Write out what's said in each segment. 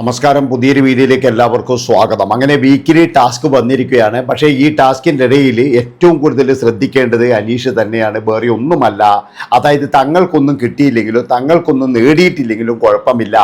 നമസ്കാരം. പുതിയൊരു വീഡിയോയിലേക്ക് എല്ലാവർക്കും സ്വാഗതം. അങ്ങനെ വീക്കിലി ടാസ്ക് വന്നിരിക്കുകയാണ്. പക്ഷേ ഈ ടാസ്കിന്റെ ഇടയിൽ ഏറ്റവും കൂടുതൽ ശ്രദ്ധിക്കേണ്ടത് അനീഷ് തന്നെയാണ്. വേറെ ഒന്നുമല്ല. അതായത് തങ്ങൾക്കൊന്നും കിട്ടിയില്ലെങ്കിലും തങ്ങൾക്കൊന്നും നേടിയിട്ടില്ലെങ്കിലും കുഴപ്പമില്ല.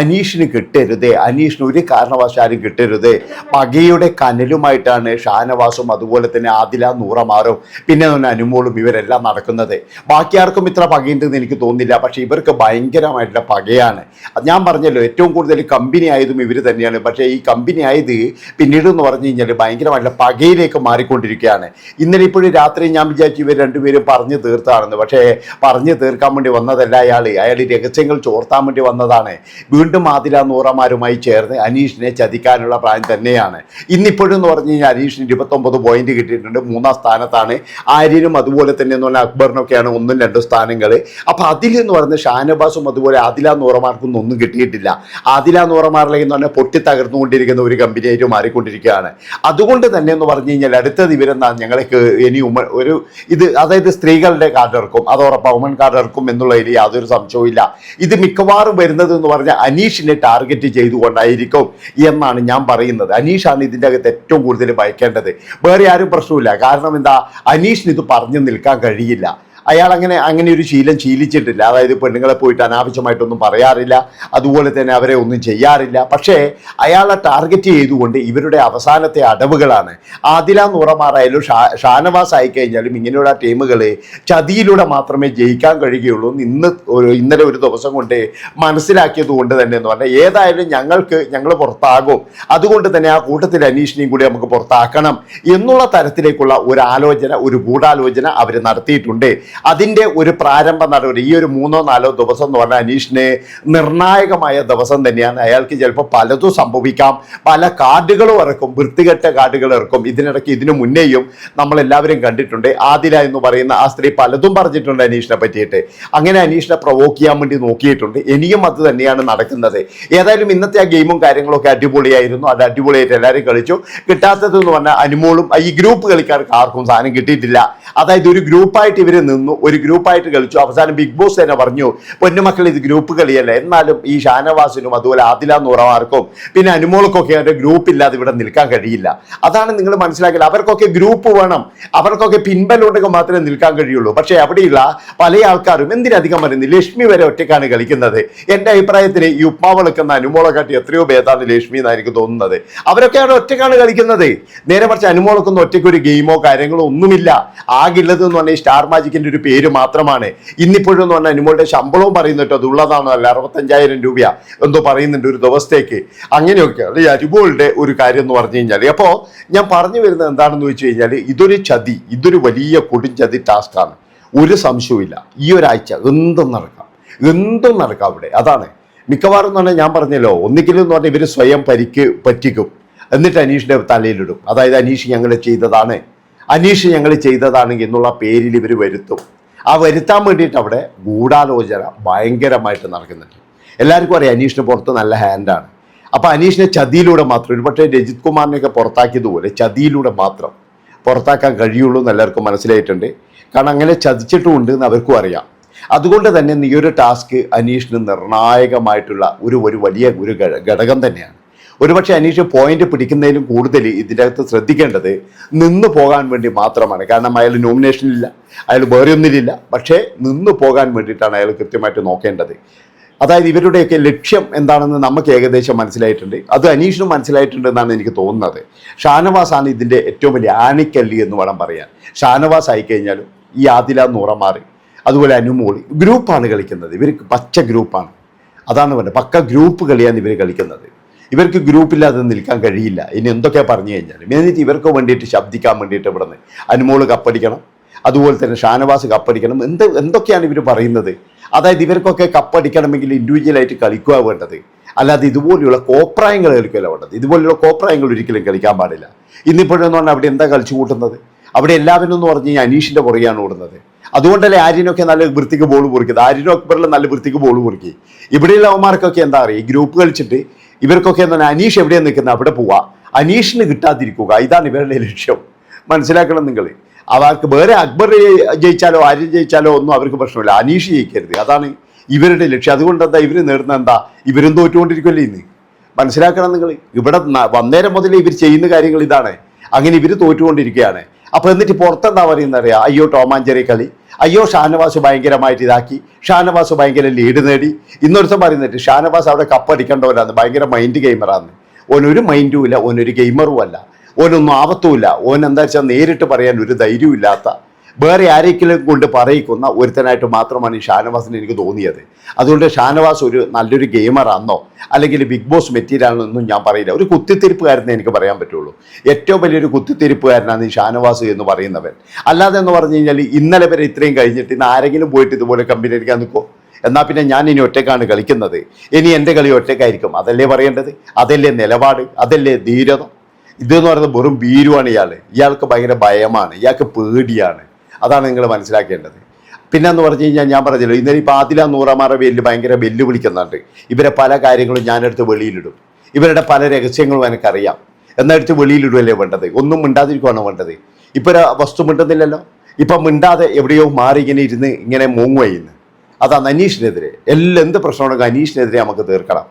അനീഷിന് കിട്ടരുത്. അനീഷിന് ഒരു കാരണവശാലും കിട്ടരുത്. പകയുടെ കനലുമായിട്ടാണ് ഷാനവാസും അതുപോലെ തന്നെ ആദില നൂറമാറും പിന്നെ അനുമോളും ഇവരെല്ലാം നടക്കുന്നത്. ബാക്കി ആർക്കും ഇത്ര പകയുണ്ടെന്ന് എനിക്ക് തോന്നുന്നില്ല. പക്ഷേ ഇവർക്ക് ഭയങ്കരമായിട്ടുള്ള പകയാണ്. ഞാൻ പറഞ്ഞല്ലോ ഏറ്റവും കൂടുതൽ കമ്പനി ആയതും ഇവർ തന്നെയാണ്. പക്ഷേ ഈ കമ്പനി ആയത് പിന്നീട് എന്ന് പറഞ്ഞു കഴിഞ്ഞാൽ ഭയങ്കരമായിട്ടുള്ള പകയിലേക്ക് മാറിക്കൊണ്ടിരിക്കുകയാണ്. ഇന്നലെ ഇപ്പോഴും രാത്രി ഞാൻ വിചാരിച്ചു ഇവർ രണ്ടുപേരും പറഞ്ഞു തീർത്താണെന്ന്. പക്ഷേ പറഞ്ഞു തീർക്കാൻ വേണ്ടി വന്നതല്ല അയാൾ അയാൾ രഹസ്യങ്ങൾ ചോർത്താൻ വേണ്ടി വന്നതാണ്. വീണ്ടും ആദില നൂറമാരുമായി ചേർന്ന് അനീഷിനെ ചതിക്കാനുള്ള പ്ലാൻ തന്നെയാണ്. ഇന്നിപ്പോഴും എന്ന് പറഞ്ഞു കഴിഞ്ഞാൽ അനീഷിന് ഇരുപത്തൊമ്പത് പോയിന്റ് കിട്ടിയിട്ടുണ്ട്. മൂന്നാം സ്ഥാനത്താണ്. ആര്യനും അതുപോലെ തന്നെ എന്ന് പറഞ്ഞാൽ അക്ബറിനൊക്കെയാണ് ഒന്നും രണ്ടും സ്ഥാനങ്ങൾ അപ്പോൾ അതിലെന്ന് എന്ന് പറഞ്ഞ ഷാനബാസും അതുപോലെ ആദില നൂറമാർക്കൊന്നും ഒന്നും കിട്ടിയിട്ടില്ല. ആദില നൂറമാറിലേക്ക് എന്ന് പറഞ്ഞാൽ പൊട്ടി തകർന്നുകൊണ്ടിരിക്കുന്ന ഒരു കമ്പനിയായിട്ട് മാറിക്കൊണ്ടിരിക്കുകയാണ്. അതുകൊണ്ട് തന്നെ എന്ന് പറഞ്ഞു കഴിഞ്ഞാൽ അടുത്തത് ഇവരെന്താ ഞങ്ങൾക്ക് ഇനി ഉമ ഒരു ഇത് അതായത് സ്ത്രീകളുടെ കാർഡ് ഇറക്കും. അതോടൊപ്പം ഉമൻ കാർഡ് ഇറക്കും എന്നുള്ളതിൽ യാതൊരു സംശയവും ഇല്ല. ഇത് മിക്കവാറും വരുന്നത് എന്ന് പറഞ്ഞാൽ അനീഷിനെ ടാർഗറ്റ് ചെയ്തുകൊണ്ടായിരിക്കും എന്നാണ് ഞാൻ പറയുന്നത്. അനീഷാണ് ഇതിന്റെ അകത്ത് ഏറ്റവും കൂടുതൽ ഭയക്കേണ്ടത്. വേറെ ആരും പ്രശ്നമില്ല കാരണം എന്താ? അനീഷിന് ഇത് പറഞ്ഞു നിൽക്കാൻ കഴിയില്ല. അയാൾ അങ്ങനെ അങ്ങനെ ഒരു ശീലം ശീലിച്ചിട്ടില്ല. അതായത് പെണ്ണുങ്ങളെ പോയിട്ട് അനാവശ്യമായിട്ടൊന്നും പറയാറില്ല. അതുപോലെ തന്നെ അവരെ ഒന്നും ചെയ്യാറില്ല. പക്ഷേ അയാളെ ടാർഗറ്റ് ചെയ്തുകൊണ്ട് ഇവരുടെ അവസാനത്തെ അടവുകളാണ്. ആദില നൂറമാറായാലും ഷാ ഷാനവാസ് ആയിക്കഴിഞ്ഞാലും ഇങ്ങനെയുള്ള ടീമുകൾ ചതിയിലൂടെ മാത്രമേ ജയിക്കാൻ കഴിയുകയുള്ളൂ ഇന്ന് ഒരു ഇന്നലെ ഒരു ദിവസം കൊണ്ട് മനസ്സിലാക്കിയത് കൊണ്ട് തന്നെ എന്ന് പറഞ്ഞാൽ ഏതായാലും ഞങ്ങൾക്ക് ഞങ്ങൾ പുറത്താകും. അതുകൊണ്ട് തന്നെ ആ കൂട്ടത്തിൽ അനീഷിനെയും കൂടി നമുക്ക് പുറത്താക്കണം എന്നുള്ള തരത്തിലേക്കുള്ള ഒരു ആലോചന ഒരു ഗൂഢാലോചന അവർ നടത്തിയിട്ടുണ്ട്. അതിന്റെ ഒരു പ്രാരംഭ നടപടി ഈ ഒരു മൂന്നോ നാലോ ദിവസം എന്ന് പറഞ്ഞാൽ അനീഷിന് നിർണായകമായ ദിവസം തന്നെയാണ്. അയാൾക്ക് ചിലപ്പോൾ പലതും സംഭവിക്കാം. പല കാർഡുകളും ഇറക്കും. വൃത്തികെട്ട കാർഡുകൾ ഇറക്കും. ഇതിനിടയ്ക്ക് ഇതിനു മുന്നേയും നമ്മളെല്ലാവരും കണ്ടിട്ടുണ്ട്. ആദില എന്ന് പറയുന്ന ആ സ്ത്രീ പലതും പറഞ്ഞിട്ടുണ്ട് അനീഷിനെ പറ്റിയിട്ട്. അങ്ങനെ അനീഷിനെ പ്രൊവോക്ക് ചെയ്യാൻ വേണ്ടി നോക്കിയിട്ടുണ്ട്. ഇനിയും അത് തന്നെയാണ് നടക്കുന്നത്. ഏതായാലും ഇന്നത്തെ ആ ഗെയിമും കാര്യങ്ങളൊക്കെ അടിപൊളിയായിരുന്നു. അത് അടിപൊളിയായിട്ട് എല്ലാവരും കളിച്ചു. കിട്ടാത്തത് എന്ന് പറഞ്ഞാൽ അനുമോളും ഈ ഗ്രൂപ്പ് കളിക്കാർക്ക് ആർക്കും സാധനം കിട്ടിയിട്ടില്ല. അതായത് ഒരു ഗ്രൂപ്പായിട്ട് ഇവർ ഒരു ഗ്രൂപ്പായിട്ട് കളിച്ചു. അവസാനം ബിഗ് ബോസ് തന്നെ പറഞ്ഞു പൊന്നുമക്കൾ ഇത് ഗ്രൂപ്പ് കളിയല്ല. എന്നാലും ഈ ഷാനവാസിനും അതുപോലെ ആദില നൂറമാർക്കും പിന്നെ അനുമോൾക്കൊക്കെ അവരുടെ ഗ്രൂപ്പ് ഇല്ലാതെ ഇവിടെ നിൽക്കാൻ കഴിയില്ല. അതാണ് നിങ്ങൾ മനസ്സിലാക്കിയത്. അവർക്കൊക്കെ ഗ്രൂപ്പ് വേണം. അവർക്കൊക്കെ പിൻബലുണ്ടെങ്കിൽ മാത്രമേ നിൽക്കാൻ കഴിയുള്ളൂ. പക്ഷേ അവിടെയുള്ള പല ആൾക്കാരും എന്തിനധികം വരുന്നു ലക്ഷ്മി വരെ ഒറ്റയ്ക്കാണ് കളിക്കുന്നത്. എന്റെ അഭിപ്രായത്തിൽ ഈ ഉപ്മാവ് വെക്കുന്ന അനുമോളെക്കാട്ടി എത്രയോ ഭേദമാണ് ലക്ഷ്മി എന്നാണ് എനിക്ക് തോന്നുന്നത്. അവരൊക്കെയാണ് ഒറ്റയ്ക്കാണ് കളിക്കുന്നത്. നേരെ മറിച്ച് അനുമോളൊക്കൊന്നും ഒറ്റയ്ക്ക് ഒരു ഗെയിമോ കാര്യങ്ങളോ ഒന്നുമില്ല. ആകില്ലത് എന്ന് പറഞ്ഞാൽ സ്റ്റാർ മാജിക്കിന്റെ ഒരു പേര് മാത്രമാണ്. ഇന്നിപ്പോഴും എന്ന് പറഞ്ഞാൽ അനുമോളുടെ ശമ്പളവും പറയുന്നുണ്ട് അത് ഉള്ളതാണല്ല അറുപത്തഞ്ചായിരം രൂപ എന്തോ പറയുന്നുണ്ട് ഒരു ദിവസത്തേക്ക്. അങ്ങനെയൊക്കെ ഈ അനുമോളുടെ ഒരു കാര്യം എന്ന് പറഞ്ഞു കഴിഞ്ഞാൽ അപ്പോൾ ഞാൻ പറഞ്ഞു വരുന്നത് എന്താണെന്ന് വെച്ച് കഴിഞ്ഞാൽ ഇതൊരു ചതി ഇതൊരു വലിയ കൊടുംചതി ടാസ്ക്കാണ് ഒരു സംശയവുമില്ല. ഈ ഒരാഴ്ച എന്തും നടക്കാം എന്തും നടക്കാം അവിടെ. അതാണ്. മിക്കവാറും എന്ന് പറഞ്ഞാൽ ഞാൻ പറഞ്ഞല്ലോ ഒന്നിക്കലും എന്ന് പറഞ്ഞാൽ ഇവർ സ്വയം പരിക്ക് പറ്റിക്കും. എന്നിട്ട് അനീഷിന്റെ തലയിലിടും അതായത് അനീഷ് ഞങ്ങൾ ചെയ്തതാണ്. അനീഷ് ഞങ്ങൾ ചെയ്തതാണ് എന്നുള്ള പേരിൽ ഇവർ വരുത്തും. ആ വരുത്താൻ വേണ്ടിയിട്ട് അവിടെ ഗൂഢാലോചന ഭയങ്കരമായിട്ട് നടക്കുന്നുണ്ട്. എല്ലാവർക്കും അറിയാം അനീഷിന് പുറത്ത് നല്ല ഹാൻഡാണ് അപ്പോൾ അനീഷിനെ ചതിയിലൂടെ മാത്രം ഒരുപക്ഷെ രജിത് കുമാറിനെയൊക്കെ പുറത്താക്കിയതുപോലെ ചതിയിലൂടെ മാത്രം പുറത്താക്കാൻ കഴിയുള്ളൂ എന്ന് എല്ലാവർക്കും മനസ്സിലായിട്ടുണ്ട്. കാരണം അങ്ങനെ ചതിച്ചിട്ടുമുണ്ട് എന്ന് അവർക്കും അറിയാം. അതുകൊണ്ട് തന്നെ ഈ ഒരു ടാസ്ക് അനീഷിന് നിർണായകമായിട്ടുള്ള ഒരു ഒരു വലിയ ഒരു ഘടകം തന്നെയാണ്. ഒരുപക്ഷെ അനീഷ് പോയിന്റ് പിടിക്കുന്നതിലും കൂടുതൽ ഇതിന്റെ അകത്ത് ശ്രദ്ധിക്കേണ്ടത് നിന്ന് പോകാൻ വേണ്ടി മാത്രമാണ്. കാരണം അയാൾ നോമിനേഷനിലില്ല അയാൾ വേറെ ഒന്നിലില്ല. പക്ഷേ നിന്ന് പോകാൻ വേണ്ടിയിട്ടാണ് അയാൾ കൃത്യമായിട്ട് നോക്കേണ്ടത്. അതായത് ഇവരുടെയൊക്കെ ലക്ഷ്യം എന്താണെന്ന് നമുക്ക് ഏകദേശം മനസ്സിലായിട്ടുണ്ട്. അത് അനീഷിനും മനസ്സിലായിട്ടുണ്ട് എന്നാണ് എനിക്ക് തോന്നുന്നത്. ഷാനവാസാണ് ഇതിന്റെ ഏറ്റവും വലിയ ആണിക്കല്ലി എന്ന് വേണം പറയാൻ. ഷാനവാസ് ആയിക്കഴിഞ്ഞാലും ഈ ആദില നൂറമാറി അതുപോലെ അനുമോളി ഗ്രൂപ്പാണ് കളിക്കുന്നത്. ഇവർ പച്ച ഗ്രൂപ്പാണ്. അതാണ് പറയുന്നത് പക്ക ഗ്രൂപ്പ് കളിയാണ് ഇവർ കളിക്കുന്നത്. ഇവർക്ക് ഗ്രൂപ്പില്ലാതെ നിൽക്കാൻ കഴിയില്ല. ഇനി എന്തൊക്കെ പറഞ്ഞു കഴിഞ്ഞാലും. എന്നിട്ട് ഇവർക്ക് വേണ്ടിയിട്ട് ശബ്ദിക്കാൻ വേണ്ടിയിട്ട് ഇവിടുന്ന് അനുമോൾ കപ്പടിക്കണം. അതുപോലെ തന്നെ ഷാനവാസ് കപ്പടിക്കണം. എന്ത് എന്തൊക്കെയാണ് ഇവർ പറയുന്നത്? അതായത് ഇവർക്കൊക്കെ കപ്പടിക്കണമെങ്കിൽ ഇൻഡിവിജ്വലായിട്ട് കളിക്കുക വേണ്ടത്. അല്ലാതെ ഇതുപോലെയുള്ള കോപ്രായങ്ങൾ കളിക്കുകയല്ല വേണ്ടത്. ഇതുപോലെയുള്ള കോപ്രായങ്ങൾ ഒരിക്കലും കളിക്കാൻ പാടില്ല. ഇന്നിപ്പോഴെന്ന് പറഞ്ഞാൽ അവിടെ എന്താ കളിച്ചു കൂട്ടുന്നത്? അവിടെ എല്ലാവരും എന്ന് പറഞ്ഞു കഴിഞ്ഞാൽ അനീഷിന്റെ പുറകെയാണ് ഓടുന്നത്. അതുകൊണ്ടല്ലേ ആര്യനൊക്കെ നല്ല വൃത്തിക്ക് ബോൾ പൊറിക്കുന്നത് ആര്യനും അക്ബറിൽ നല്ല വൃത്തിക്ക് ബോൾ പൊറുക്കി. ഇവിടെയുള്ള അവന്മാർക്കൊക്കെ എന്താ പറയുക ഈ ഗ്രൂപ്പ് കളിച്ചിട്ട് ഇവർക്കൊക്കെ എന്താണ് അനീഷ് എവിടെയാണ് നിൽക്കുന്നത്? അവിടെ പോവുക അനീഷിന് കിട്ടാതിരിക്കുക. ഇതാണ് ഇവരുടെ ലക്ഷ്യം. മനസ്സിലാക്കണം നിങ്ങൾ അവർക്ക് വേറെ അക്ബർ ജയിച്ചാലോ ആര്യ ജയിച്ചാലോ ഒന്നും അവർക്ക് പ്രശ്നമില്ല. അനീഷ് ജയിക്കരുത്. അതാണ് ഇവരുടെ ലക്ഷ്യം. അതുകൊണ്ട് എന്താ ഇവർ നേടുന്ന എന്താ? ഇവരും തോറ്റുകൊണ്ടിരിക്കുമല്ലേ ഇന്ന്? മനസ്സിലാക്കണം നിങ്ങൾ ഇവിടെ വന്നേരം മുതൽ ഇവർ ചെയ്യുന്ന കാര്യങ്ങൾ ഇതാണ്. അങ്ങനെ ഇവർ തോറ്റുകൊണ്ടിരിക്കുകയാണ്. അപ്പോൾ എന്നിട്ട് പുറത്തെന്താ പറയുന്നത് അറിയാം അയ്യോ ടോമാഞ്ചേരി കളി. അയ്യോ ഷാനവാസ് ഭയങ്കരമായിട്ട് ഇതാക്കി. ഷാനവാസ് ഭയങ്കര ലീഡ് നേടി. ഇന്നൊരുത്തം പറയുന്നിട്ട് ഷാനവാസ് അവിടെ കപ്പടിക്കേണ്ടവരാന്ന് ഭയങ്കര മൈൻഡ് ഗെയിമറാന്ന് ഓനൊരു മൈൻഡും ഇല്ല ഓനൊരു ഗെയിമറും അല്ല. ഓനൊന്നും ആവത്തുമില്ല ഓൻ എന്താ വെച്ചാൽ നേരിട്ട് പറയാൻ ഒരു ധൈര്യമില്ലാത്ത വേറെ ആരെങ്കിലും കൊണ്ട് പറയിക്കുന്ന ഒരുത്തനായിട്ട് മാത്രമാണ് ഈ ഷാനവാസിന് എനിക്ക് തോന്നിയത്. അതുകൊണ്ട് ഷാനവാസ് ഒരു നല്ലൊരു ഗെയിമറാണെന്നോ അല്ലെങ്കിൽ ബിഗ് ബോസ് മെറ്റീരിയലാണെന്നൊന്നും ഞാൻ പറയില്ല. ഒരു കുത്തിത്തിരിപ്പുകാരനെ എനിക്ക് പറയാൻ പറ്റുള്ളൂ. ഏറ്റവും വലിയൊരു കുത്തിത്തിരിപ്പുകാരനാണ് ഈ ഷാനവാസ് എന്ന് പറയുന്നവൻ. അല്ലാതെ എന്ന് പറഞ്ഞു കഴിഞ്ഞാൽ ഇന്നലെ വരെ ഇത്രയും കഴിഞ്ഞിട്ട് ഇന്ന് ആരെങ്കിലും പോയിട്ട് ഇതുപോലെ കമ്പനി അടിക്കാൻ നിൽക്കുമോ എന്നാൽ പിന്നെ ഞാൻ ഇനി ഒറ്റക്കാണ് കളിക്കുന്നത്. ഇനി എന്റെ കളി ഒറ്റക്കായിരിക്കും അതല്ലേ പറയേണ്ടത്? അതല്ലേ നിലപാട്? അതല്ലേ ധീരത? ഇതെന്ന് പറയുന്നത് വെറും ഭീരുവാണ് ഇയാൾ ഇയാൾക്ക് ഭയങ്കര ഭയമാണ്. ഇയാൾക്ക് പേടിയാണ്. അതാണ് നിങ്ങൾ മനസ്സിലാക്കേണ്ടത്. പിന്നെ എന്ന് പറഞ്ഞു കഴിഞ്ഞാൽ ഞാൻ പറഞ്ഞല്ലോ ഇന്നലെ ഇപ്പോൾ ആദില നൂറമാറ വെല്ല് ഭയങ്കര വെല്ലുവിളിക്കുന്നുണ്ട്. ഇവരെ പല കാര്യങ്ങളും ഞാനെടുത്ത് വെളിയിലിടും. ഇവരുടെ പല രഹസ്യങ്ങളും എനിക്കറിയാം. എന്നെടുത്ത് വെളിയിലിടുകയല്ലേ വേണ്ടത്? ഒന്നും മിണ്ടാതിരിക്കുവാണോ വേണ്ടത്? ഇപ്പോൾ ഒരു വസ്തു മിണ്ടുന്നില്ലല്ലോ? ഇപ്പം മിണ്ടാതെ എവിടെയോ മാറി ഇങ്ങനെ ഇരുന്ന് ഇങ്ങനെ മൂങ്ങുവയ്യുന്നു അതാണ് അനീഷിനെതിരെ. എല്ലാം എന്ത് പ്രശ്നമുണ്ടെങ്കിൽ അനീഷിനെതിരെ നമുക്ക് തീർക്കണം.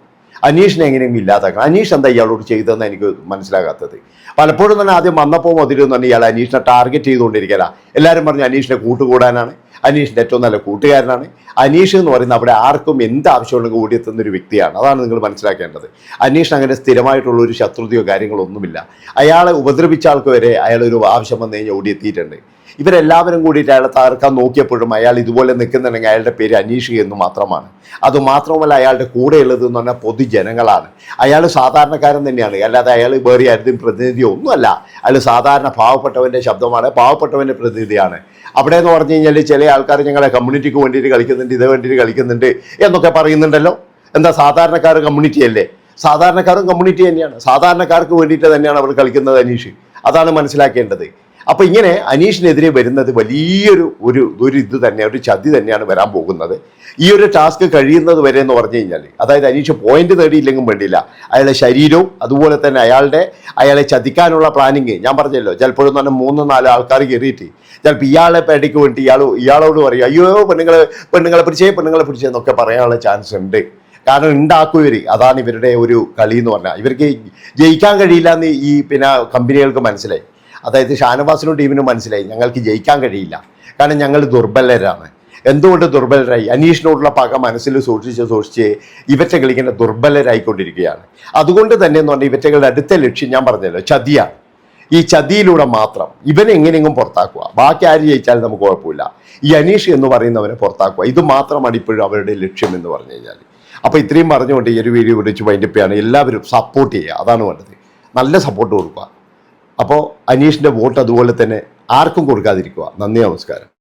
അനീഷിനെ എങ്ങനെയെങ്കിലും ഇല്ലാതാക്കണം അനീഷ് എന്താ ഇയാളോട് ചെയ്തതെന്ന് എനിക്ക് മനസ്സിലാകാത്തത്. പലപ്പോഴും തന്നെ ആദ്യം വന്നപ്പോൾ മുതലൊന്നും തന്നെ ഇയാൾ അനീഷിനെ ടാർഗറ്റ് ചെയ്തുകൊണ്ടിരിക്കല. എല്ലാവരും പറഞ്ഞു അനീഷിനെ കൂട്ടുകൂടാനാണ്. അനീഷിന്റെ ഏറ്റവും നല്ല കൂട്ടുകാരനാണ്. അനീഷ് എന്ന് പറയുന്നത് അവിടെ ആർക്കും എന്ത് ആവശ്യമുണ്ടെങ്കിൽ ഓടിയെത്തുന്ന ഒരു വ്യക്തിയാണ്. അതാണ് നിങ്ങൾ മനസ്സിലാക്കേണ്ടത്. അനീഷിന് അങ്ങനെ സ്ഥിരമായിട്ടുള്ള ഒരു ശത്രുതയോ കാര്യങ്ങളോ ഒന്നുമില്ല. അയാളെ ഉപദ്രവിച്ച ആൾക്ക് വരെ അയാൾ ഒരു ആവശ്യം വന്നു കഴിഞ്ഞാൽ ഓടിയെത്തിയിട്ടുണ്ട് ഇവരെല്ലാവരും കൂടിയിട്ട് അയാളെ തകർക്കാൻ നോക്കിയപ്പോഴും അയാൾ ഇതുപോലെ നിൽക്കുന്നുണ്ടെങ്കിൽ അയാളുടെ പേര് അനീഷ് എന്ന് മാത്രമാണ്. അതുമാത്രമല്ല അയാളുടെ കൂടെയുള്ളത് എന്ന് പറഞ്ഞാൽ പൊതുജനങ്ങളാണ്. അയാൾ സാധാരണക്കാരൻ തന്നെയാണ്. അല്ലാതെ അയാൾ വേറെ ആരുടെയും പ്രതിനിധിയോ ഒന്നുമല്ല. അയാൾ സാധാരണ പാവപ്പെട്ടവന്റെ ശബ്ദമാണ്. പാവപ്പെട്ടവന്റെ പ്രതിനിധിയാണ്. അവിടെ എന്ന് പറഞ്ഞു കഴിഞ്ഞാൽ ചില ആൾക്കാർ ഞങ്ങളെ കമ്മ്യൂണിറ്റിക്ക് വേണ്ടിയിട്ട് കളിക്കുന്നുണ്ട് ഇത് വേണ്ടിയിട്ട് കളിക്കുന്നുണ്ട് എന്നൊക്കെ പറയുന്നുണ്ടല്ലോ. എന്താ സാധാരണക്കാർ കമ്മ്യൂണിറ്റി അല്ലേ? സാധാരണക്കാരും കമ്മ്യൂണിറ്റി തന്നെയാണ്. സാധാരണക്കാർക്ക് വേണ്ടിയിട്ട് തന്നെയാണ് അവർ കളിക്കുന്നത് അനീഷ്. അതാണ് മനസ്സിലാക്കേണ്ടത്. അപ്പോൾ ഇങ്ങനെ അനീഷിനെതിരെ വരുന്നത് വലിയൊരു ഒരു ഒരു ഇത് തന്നെ ഒരു ചതി തന്നെയാണ് വരാൻ പോകുന്നത്. ഈ ഒരു ടാസ്ക് കഴിയുന്നത് വരെ എന്ന് പറഞ്ഞു കഴിഞ്ഞാൽ അതായത് അനീഷ് പോയിന്റ് നേടിയില്ലെങ്കിലും വേണ്ടിയില്ല. അയാളുടെ ശരീരവും അതുപോലെ തന്നെ അയാളുടെ അയാളെ ചതിക്കാനുള്ള പ്ലാനിങ് ഞാൻ പറഞ്ഞല്ലോ ചിലപ്പോഴും തന്നെ മൂന്ന് നാല് ആൾക്കാർ കയറിയിട്ട് ചിലപ്പോൾ ഇയാളെ പേടിക്ക് വേണ്ടി ഇയാൾ ഇയാളോട് പറയും അയ്യോ പെണ്ണുങ്ങളെ പെണ്ണുങ്ങളെ പിടിച്ചേ പെണ്ണുങ്ങളെ പിടിച്ചേ എന്നൊക്കെ പറയാനുള്ള ചാൻസ് ഉണ്ട്. കാരണം ഉണ്ടാക്കും ഇവർ അതാണ് ഇവരുടെ ഒരു കളി എന്ന് പറഞ്ഞാൽ. ഇവർക്ക് ജയിക്കാൻ കഴിയില്ല എന്ന് ഈ പിന്നെ കമ്പനികൾക്ക് മനസ്സിലായി. അതായത് ഷാനവാസിനും ടീമിനും മനസ്സിലായി ഞങ്ങൾക്ക് ജയിക്കാൻ കഴിയില്ല. കാരണം ഞങ്ങൾ ദുർബലരാണ്. എന്തുകൊണ്ട് ദുർബലരായി? അനീഷിനോടുള്ള പക മനസ്സിൽ സൂക്ഷിച്ച് സൂക്ഷിച്ച് ഇവറ്റ കളിക്കുന്ന ദുർബലരായിക്കൊണ്ടിരിക്കുകയാണ്. അതുകൊണ്ട് തന്നെ എന്ന് പറഞ്ഞാൽ ഇവറ്റകളുടെ അടുത്ത ലക്ഷ്യം ഞാൻ പറഞ്ഞല്ലോ ചതിയാണ് ഈ ചതിയിലൂടെ മാത്രം ഇവനെ എങ്ങനെയെങ്കിലും പുറത്താക്കുക. ബാക്കി ആര് ജയിച്ചാലും നമുക്ക് കുഴപ്പമില്ല. ഈ അനീഷ് എന്ന് പറയുന്നവനെ പുറത്താക്കുക. ഇത് മാത്രമാണ് ഇപ്പോഴും അവരുടെ ലക്ഷ്യം എന്ന് പറഞ്ഞു കഴിഞ്ഞാൽ. അപ്പോൾ ഇത്രയും പറഞ്ഞുകൊണ്ട് ഈ ഒരു വീഡിയോ വിളിച്ച് വൈൻഡപ്പിയാണ് എല്ലാവരും സപ്പോർട്ട് ചെയ്യുക. അതാണ് വേണ്ടത്. നല്ല സപ്പോർട്ട് കൊടുക്കുക. അപ്പോൾ അനീഷിന്റെ വോട്ട് അതുപോലെ തന്നെ ആർക്കും കൊടുക്കാതിരിക്കുക. നന്ദി നമസ്കാരം.